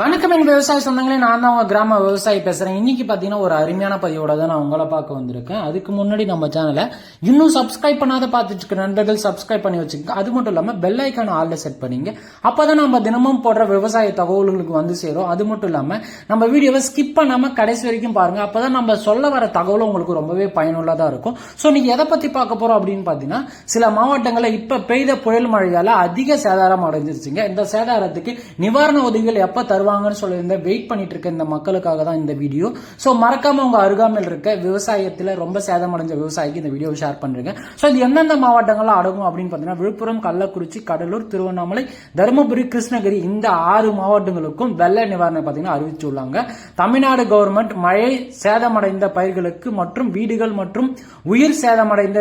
வணக்கம் என் விவசாய சொந்தங்களே. நான் தான் உங்க கிராம விவசாயி பேசுறேன். இன்னைக்கு பாத்தீங்கன்னா ஒரு அருமையான பதிவோட தான் நான் உங்களை பார்க்க வந்திருக்கேன். அதுக்கு முன்னாடி நம்ம சேனலை இன்னும் சப்ஸ்கிரைப் பண்ணாத பார்த்துட்டு நண்பர்கள் சப்ஸ்கிரைப் பண்ணி வச்சுக்கோங்க. அது மட்டும் இல்லாம பெல் ஐக்கான ஆல்ல செட் பண்ணீங்க. அப்பதான் நம்ம தினமும் போடுற விவசாய தகவல்களுக்கு வந்து சேரும். அது மட்டும் இல்லாம நம்ம வீடியோவை ஸ்கிப் பண்ணாம கடைசி வரைக்கும் பாருங்க. அப்பதான் நம்ம சொல்ல வர தகவல் உங்களுக்கு ரொம்பவே பயனுள்ளதா இருக்கும். ஸோ இன்னைக்கு எதை பத்தி பார்க்க போறோம் அப்படின்னு பாத்தீங்கன்னா சில மாவட்டங்களில் இப்ப பெய்த புயல் மழையால அதிக சேதாரம் அடைஞ்சிருச்சுங்க. இந்த சேதாரத்துக்கு நிவாரண உதவிகள் எப்ப தருவாங்கன்னு சொல்லியிருந்தேன் வெயிட் பண்ணிட்டு இருக்க இந்த மக்களுக்காக தான் இந்த வீடியோ ஸோ மறக்காம உங்க அருகாமையில் இருக்க விவசாயத்தில் ரொம்ப சேதமடைஞ்ச விவசாயிக்கு இந்த வீடியோ ஷேர் பண்ணிருக்கேன் ஸோ இது எந்தெந்த மாவட்டங்கள்ல அடங்கும் அப்படின்னு பார்த்தீங்கன்னா விழுப்புரம் கள்ளக்குறிச்சி கடலூர் திருவண்ணாமலை தருமபுரி கிருஷ்ணகிரி இந்த ஆறு மாவட்டங்களுக்கும் வெள்ள நிவாரணம் பார்த்தீங்கன்னா அறிவிச்சுள்ளாங்க. தமிழ்நாடு கவர்மெண்ட் மழை சேதமடைந்த பயிர்களுக்கு மற்றும் வீடுகள் மற்றும் உயிர் சேதமடைந்த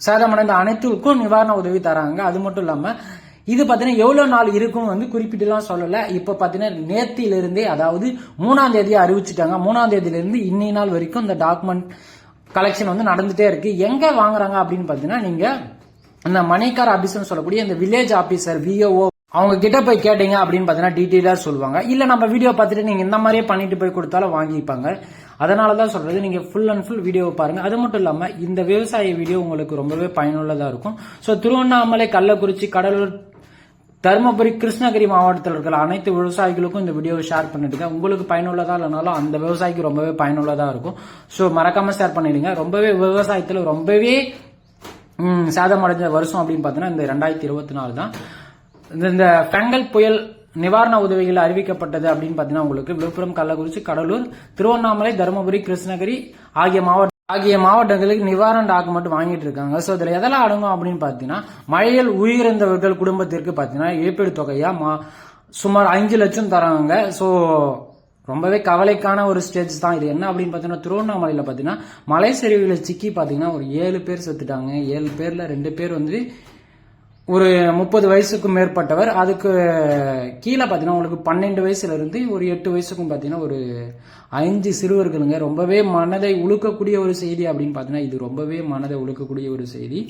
சேதமடைந்த அனைத்துக்கும் நிவாரண உதவி தராங்க. அது மட்டும் இல்லாமல் இது பார்த்தீங்கன்னா எவ்வளோ நாள் இருக்கும் வந்து குறிப்பிட்டுலாம் சொல்லலை. இப்போ பார்த்தீங்கன்னா நேத்திலிருந்தே அதாவது மூணாம் தேதியை அறிவிச்சிட்டாங்க. மூணாம் தேதியிலிருந்து இன்னி நாள் வரைக்கும் இந்த டாக்குமெண்ட் கலெக்ஷன் வந்து நடந்துகிட்டே இருக்குது எங்கே வாங்குறாங்க அப்படின்னு பார்த்தீங்கன்னா நீங்கள் அந்த மணிக்கார் ஆபீஸ்னு சொல்லக்கூடிய இந்த வில்லேஜ் ஆபீசர் விஓஓ அவங்க கிட்ட போய் கேட்டீங்க அப்படின்னு பார்த்தீங்கன்னா டீட்டெயிலாக சொல்லுவாங்க. இல்லை நம்ம வீடியோ பார்த்துட்டு நீங்கள் இந்த மாதிரியே பண்ணிட்டு போய் கொடுத்தாலும் வாங்கிப்பாங்க. அதனால தான் சொல்கிறது நீங்கள் ஃபுல் அண்ட் ஃபுல் வீடியோவை பாருங்கள் அது மட்டும் இல்லாமல் இந்த விவசாய வீடியோ உங்களுக்கு ரொம்பவே பயனுள்ளதாக இருக்கும். ஸோ திருவண்ணாமலை கள்ளக்குறிச்சி கடலூர் தருமபுரி கிருஷ்ணகிரி மாவட்டத்தில் இருக்கிற அனைத்து விவசாயிகளுக்கும் இந்த வீடியோவை ஷேர் பண்ணிடுங்க. உங்களுக்கு பயனுள்ளதாக இல்லைனாலும் அந்த விவசாயிக்கு ரொம்பவே பயனுள்ளதாக இருக்கும். ஸோ மறக்காமல் ஷேர் பண்ணிடுங்க. ரொம்பவே விவசாயத்தில் ரொம்பவே ம், சேதமடைஞ்ச வருஷம் அப்படின்னு பார்த்தீங்கன்னா இந்த ரெண்டாயிரத்தி இருபத்தி நாலு தான். இந்த- இந்த பெங்கல் புயல் நிவாரண உதவிகள் அறிவிக்கப்பட்டது அப்படின்னு பார்த்தீங்கன்னா உங்களுக்கு விழுப்புரம் கள்ளக்குறிச்சி கடலூர் திருவண்ணாமலை தருமபுரி கிருஷ்ணகிரி ஆகிய மாவட்ட ஆகிய மாவட்டங்களுக்கு நிவாரண மட்டும் வாங்கிட்டு இருக்காங்க. ஸோ இதில் எதெல்லாம் அடங்கும் அப்படின்னு பார்த்தீங்கன்னா மழையில் உயிரிழந்தவர்கள் குடும்பத்திற்கு பார்த்தீங்கன்னா இழப்பீடு தொகையாக மா- சுமார் அஞ்சு லட்சம் தராங்க. ஸோ ரொம்பவே கவலைக்கான ஒரு ஸ்டேஜ் தான் இது. என்ன அப்படின்னு பார்த்தீங்கன்னா திருவண்ணாமலையில் பார்த்தீங்கன்னா மலை சரிவில் சிக்கி பார்த்தீங்கன்னா ஒரு ஏழு பேர் செத்துட்டாங்க. ஏழு பேரில் ரெண்டு பேர் வந்து ஒரு முப்பது வயசுக்கும் மேற்பட்டவர். அதுக்கு கீழே பார்த்தீங்கன்னா உங்களுக்கு பன்னெண்டு வயசுல இருந்து ஒரு எட்டு வயசுக்கும் பார்த்தீங்கன்னா ஒரு ஐந்து சிறுவர்களுங்க. ரொம்பவே மனதை உழுக்கக்கூடிய ஒரு செய்தி அப்படின்னு பார்த்தீங்கன்னா இது ரொம்பவே மனதை உழுக்கக்கூடிய ஒரு செய்தி.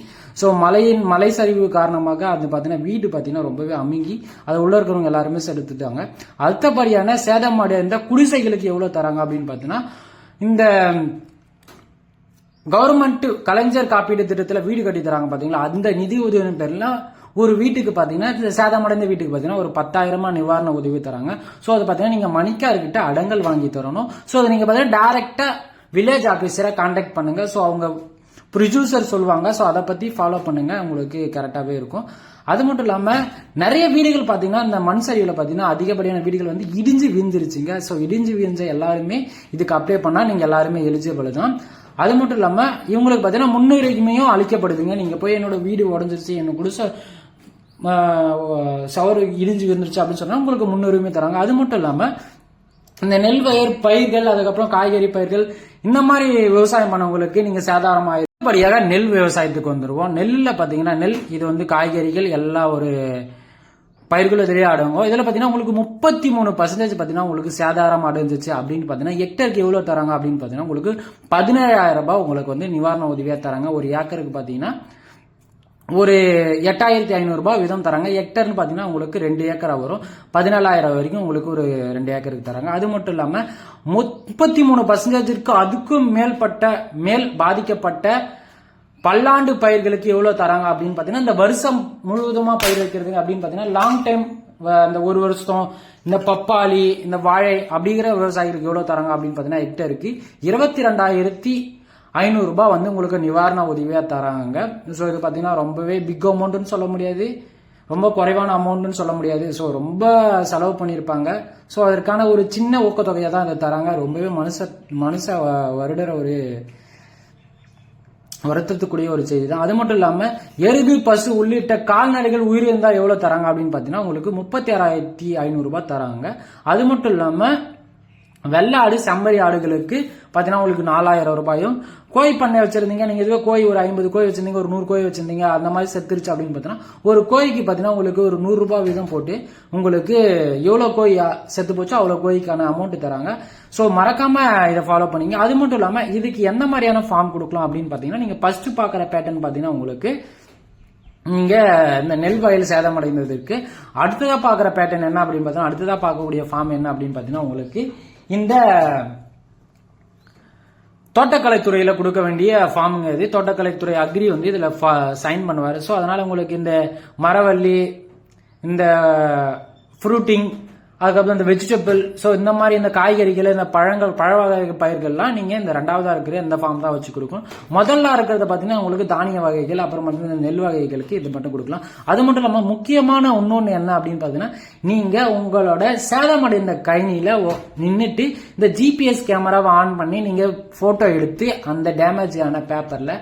ஸோ மலையின் மலை சரிவு காரணமாக அது பார்த்தீங்கன்னா வீடு பார்த்தீங்கன்னா ரொம்பவே அமுங்கி அது உள்ள இருக்கிறவங்க எல்லாருமே செலுத்துட்டாங்க. அடுத்தபடியான சேதம் அடைந்த குடிசைகளுக்கு எவ்வளோ தராங்க அப்படின்னு பார்த்தீங்கன்னா இந்த கவர்மெண்ட் கலைஞர் காப்பீடு திட்டத்தில் வீடு கட்டி தராங்க பாத்தீங்களா? அந்த நிதி உதவியின் பேர்ல ஒரு வீட்டுக்கு பாத்தீங்கன்னா சேதமடைந்த வீட்டுக்கு பாத்தீங்கன்னா ஒரு பத்தாயிரமா நிவாரண உதவி தராங்க. ஸோ அது பாத்தீங்கன்னா நீங்க மணிக்கார்கிட்ட அடங்கல் வாங்கி தரணும். ஸோ அதை நீங்க பாத்தீங்கன்னா டைரக்டா வில்லேஜ் ஆஃபீஸரை கான்டாக்ட் பண்ணுங்க. ஸோ அவங்க ப்ரொடியூசர் சொல்லுவாங்க. ஸோ அதை பத்தி ஃபாலோ பண்ணுங்க. உங்களுக்கு கரெக்டாகவே இருக்கும். அது மட்டும் இல்லாம நிறைய வீடுகள் பாத்தீங்கன்னா இந்த மண் சரிவில் பாத்தீங்கன்னா அதிகப்படியான வீடுகள் வந்து இடிஞ்சு வீழ்ந்துருச்சுங்க. ஸோ இடிஞ்சு வீழ்ந்த எல்லாருமே இதுக்கு அப்ளை பண்ணா நீங்க எல்லாருமே எலிஜிபிள் தான். அது மட்டும் இல்லாம இவங்களுக்கு பாத்தீங்கன்னா முன்னுரிமையும் அளிக்கப்படுதுங்க நீங்க போய் என்னோட வீடு உடஞ்சிருச்சு என்ன குடிசை சவறு இடிஞ்சு விழுந்துருச்சு அப்படின்னு சொன்னா உங்களுக்கு முன்னுரிமை தராங்க. அது மட்டும் இல்லாம இந்த நெல் வயர் பயிர்கள் அதுக்கப்புறம் காய்கறி பயிர்கள் இந்த மாதிரி விவசாயம் பண்ணவங்களுக்கு நீங்க சேதாரமாக ஆயிருப்படியாக நெல் விவசாயத்துக்கு வந்துருவோம். நெல்லில் பாத்தீங்கன்னா நெல் இது வந்து காய்கறிகள் எல்லா ஒரு பயிர்களை இதிலே இதில் பார்த்தீங்கன்னா உங்களுக்கு முப்பத்தி மூணு பர்சன்டேஜ் பார்த்தீங்கன்னா உங்களுக்கு சேதாரம் அடைஞ்சிச்சு அப்படின்னு பார்த்தீங்கன்னா ஹெக்டருக்கு எவ்வளோ தராங்க அப்படின்னு பார்த்தீங்கன்னா உங்களுக்கு பதினேழாயிரம் ரூபாய் உங்களுக்கு வந்து நிவாரண உதவியாக தராங்க. ஒரு ஏக்கருக்கு பார்த்தீங்கன்னா ஒரு எட்டாயிரத்தி ஐநூறுரூபா விதம் தராங்க. ஹெக்டர்னு பார்த்தீங்கன்னா உங்களுக்கு ரெண்டு ஏக்கரா வரும். பதினேழாயிரம் வரைக்கும் உங்களுக்கு ஒரு ரெண்டு ஏக்கருக்கு தராங்க. அது மட்டும் இல்லாமல் முப்பத்தி மூணு பர்சன்டேஜிற்கு அதுக்கும் மேல்பட்ட மேல் பாதிக்கப்பட்ட பல்லாண்டு பயிர்களுக்கு எவ்வளோ தராங்க அப்படின்னு பார்த்தீங்கன்னா இந்த வருஷம் முழுவதுமாக பயிர் வைக்கிறதுக்கு அப்படின்னு பார்த்தீங்கன்னா லாங் டைம் இந்த ஒரு வருஷம் இந்த பப்பாளி இந்த வாழை அப்படிங்கிற விவசாயிகளுக்கு எவ்வளோ தராங்க அப்படின்னு பார்த்தீங்கன்னா ஹெக்டருக்கு இருபத்தி ரெண்டாயிரத்தி ஐநூறுரூபா வந்து உங்களுக்கு நிவாரண உதவியாக தராங்க. ஸோ இது பார்த்தீங்கன்னா ரொம்பவே பிக் அமௌண்ட்டுன்னு சொல்ல முடியாது. ரொம்ப குறைவான அமௌண்ட்னு சொல்ல முடியாது. ஸோ ரொம்ப செலவு பண்ணியிருப்பாங்க. ஸோ அதற்கான ஒரு சின்ன ஊக்கத்தொகையை தான் அதை தராங்க. ரொம்பவே மனுஷ மனுஷ வ- வருடுற ஒரு வருத்தத்துக்குரிய ஒரு செய்தி தான் அது மட்டும் இல்லாமல் எருது பசு உள்ளிட்ட கால்நடைகள் உயிரிழந்தால் எவ்வளோ தராங்க அப்படின்னு பார்த்தீங்கன்னா உங்களுக்கு முப்பத்தி ஆறாயிரத்தி ஐநூறுரூபா தராங்க. அது மட்டும் இல்லாமல் வெள்ளை ஆடு செம்மறி ஆடுகளுக்கு பார்த்தீங்கன்னா உங்களுக்கு நாலாயிரம் ரூபாயும் கோழி பண்ணை வச்சிருந்தீங்க நீங்க இதுவே கோழி ஒரு ஐம்பது கோழி வச்சிருந்தீங்க ஒரு நூறு கோழி வச்சிருந்தீங்க அந்த மாதிரி செத்துருச்சு அப்படின்னு பார்த்தீங்கன்னா ஒரு கோழிக்கு பார்த்தீங்கன்னா உங்களுக்கு ஒரு நூறு ரூபாய் வீதம் போட்டு உங்களுக்கு எவ்வளோ கோழி செத்து போச்சோ அவ்வளோ கோழிக்கான அமௌண்ட் தராங்க. ஸோ மறக்காம இதை ஃபாலோ பண்ணீங்க. அது மட்டும் இல்லாமல் இதுக்கு எந்த மாதிரியான ஃபார்ம் கொடுக்கலாம் அப்படின்னு பார்த்தீங்கன்னா நீங்க ஃபர்ஸ்ட் பார்க்குற பேட்டர்ன் பார்த்தீங்கன்னா உங்களுக்கு இங்கே இந்த நெல் வயல் சேதமடைந்ததற்கு அடுத்ததா பார்க்குற பேட்டர்ன் என்ன அப்படின்னு பார்த்தீங்கன்னா அடுத்ததா பார்க்கக்கூடிய ஃபார்ம் என்ன அப்படின்னு பார்த்தீங்கன்னா உங்களுக்கு இந்த தோட்டக்கலைத்துறையில் கொடுக்க வேண்டிய ஃபார்முங்க இது. தோட்டக்கலைத்துறை அக்ரி வந்து இதில் சைன் பண்ணுவார். ஸோ அதனால் உங்களுக்கு இந்த மரவள்ளி இந்த ஃப்ரூட்டிங் அதுக்கப்புறம் இந்த வெஜிடபிள் ஸோ இந்த மாதிரி இந்த காய்கறிகள் இந்த பழங்கள் பழ வகை பயிர்கள்லாம் நீங்கள் இந்த ரெண்டாவதாக இருக்கிற இந்த ஃபார்ம் தான் வச்சு கொடுக்கணும். முதல்ல இருக்கிறத பார்த்தீங்கன்னா உங்களுக்கு தானிய வகைகள் அப்புறம் வந்து இந்த நெல் வகைகளுக்கு இது மட்டும் கொடுக்கலாம். அது மட்டும் இல்லாமல் முக்கியமான இன்னொன்று என்ன அப்படின்னு பார்த்தீங்கன்னா நீங்கள் உங்களோட சேதமடைந்த கணினியில நின்றுட்டு இந்த ஜிபிஎஸ் கேமராவை ஆன் பண்ணி நீங்கள் ஃபோட்டோ எடுத்து அந்த டேமேஜ் ஆன பேப்பரில்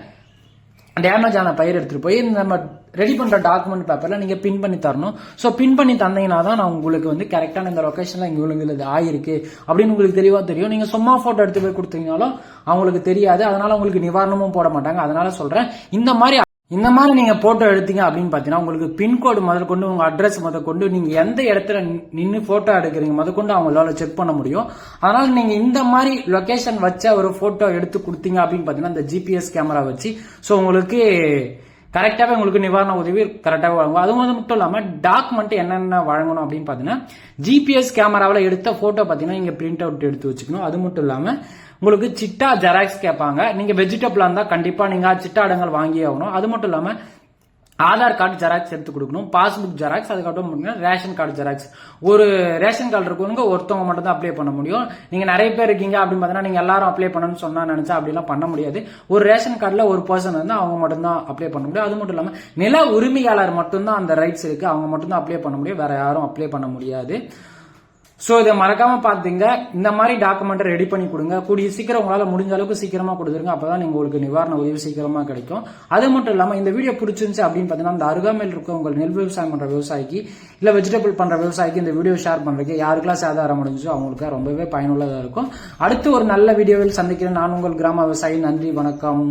டேமேஜ் ஆன பயிர் எடுத்துகிட்டு போய் நம்ம ரெடி பண்ணுற டாக்குமெண்ட் பேப்பர்ல நீங்கள் பின் பண்ணி தரணும். ஸோ பின் பண்ணி தந்தீங்கன்னா தான் நான் உங்களுக்கு வந்து கரெக்டான இந்த லொக்கேஷனில் இங்கே உங்களுக்கு இது ஆயிருக்கு. அப்படின்னு உங்களுக்கு தெளிவாக தெரியும். நீங்கள் சும்மா ஃபோட்டோ எடுத்து போய் கொடுத்தீங்கனாலும் அவங்களுக்கு தெரியாது. அதனால் உங்களுக்கு நிவாரணமும் போட மாட்டாங்க. அதனால் சொல்கிறேன் இந்த மாதிரி இந்த மாதிரி நீங்க போட்டோ எடுத்தீங்க அப்படின்னு பாத்தீங்கன்னா உங்களுக்கு பின்கோடு முதல் கொண்டு உங்க அட்ரஸ் முதல் கொண்டு நீங்க எந்த இடத்துல நின்று போட்டோ எடுக்கிறீங்க முதல் கொண்டு அவங்களால செக் பண்ண முடியும். அதனால நீங்க இந்த மாதிரி லொகேஷன் வச்ச ஒரு போட்டோ எடுத்து கொடுத்தீங்க அப்படின்னு பாத்தீங்கன்னா இந்த ஜிபிஎஸ் கேமரா வச்சு ஸோ உங்களுக்கு கரெக்டாகவே உங்களுக்கு நிவாரண உதவி கரெக்டாக வழங்கும். அது மட்டும் இல்லாமல் டாக்குமெண்ட் என்னென்ன வழங்கணும் அப்படின்னு பார்த்தீங்கன்னா ஜிபிஎஸ் கேமராவில் எடுத்த ஃபோட்டோ பார்த்தீங்கன்னா இங்கே பிரிண்ட் அவுட் எடுத்து வச்சுக்கணும். அது மட்டும் இல்லாமல் உங்களுக்கு சிட்டா ஜெராக்ஸ் கேட்பாங்க. நீங்கள் வெஜிடபிளாக இருந்தால் கண்டிப்பாக நீங்கள் சிட்டா இடங்கள் வாங்கி ஆகணும். அது மட்டும் இல்லாமல் ஆதார் கார்டு ஜெராக்ஸ் எடுத்து கொடுக்கணும். பாஸ்புக் ஜெராக்ஸ் அதுக்கப்புறம் ரேஷன் கார்டு ஜெராக்ஸ் ஒரு ரேஷன் கார்டு இருக்கவங்க ஒருத்தவங்க மட்டும் தான் அப்ளை பண்ண முடியும். நீங்க நிறைய பேர் இருக்கீங்க அப்படின்னு பார்த்தீங்கன்னா நீங்க எல்லாரும் அப்ளை பண்ணணும்னு சொன்னா நினைச்சா அப்படிலாம் பண்ண முடியாது. ஒரு ரேஷன் கார்டுல ஒரு பர்சன் வந்து அவங்க மட்டும் தான் அப்ளை பண்ண முடியும். அது மட்டும் இல்லாம நில உரிமையாளர் மட்டும்தான் அந்த ரைட்ஸ் இருக்கு. அவங்க மட்டும் தான் அப்ளை பண்ண முடியும். வேற யாரும் அப்ளை பண்ண முடியாது. ஸோ இதை மறக்காம பார்த்தீங்க. இந்த மாதிரி டாக்குமெண்ட் ரெடி பண்ணி கொடுங்க. கூடிய சீக்கிரம் உங்களால் முடிஞ்ச அளவுக்கு சீக்கிரமா கொடுத்துருங்க. அப்பதான் நீங்க உங்களுக்கு நிவாரண உதவி சீக்கிரமா கிடைக்கும். அது மட்டும் இல்லாம இந்த வீடியோ பிடிச்சிருந்துச்சு அப்படின்னு பார்த்தீங்கன்னா அந்த அருகாமையில் இருக்க உங்கள் நெல் விவசாயம் பண்ற விவசாயிக்கு இல்ல வெஜிடபிள் பண்ற விவசாயிக்கு இந்த வீடியோ ஷேர் பண்றதுக்கு யாருக்கெல்லாம் சேதாரம் முடிஞ்சோ அவங்களுக்கு ரொம்பவே பயனுள்ளதா இருக்கும். அடுத்து ஒரு நல்ல வீடியோவில் சந்திக்கிறேன். நான் உங்கள் கிராம விவசாயி. நன்றி வணக்கம்.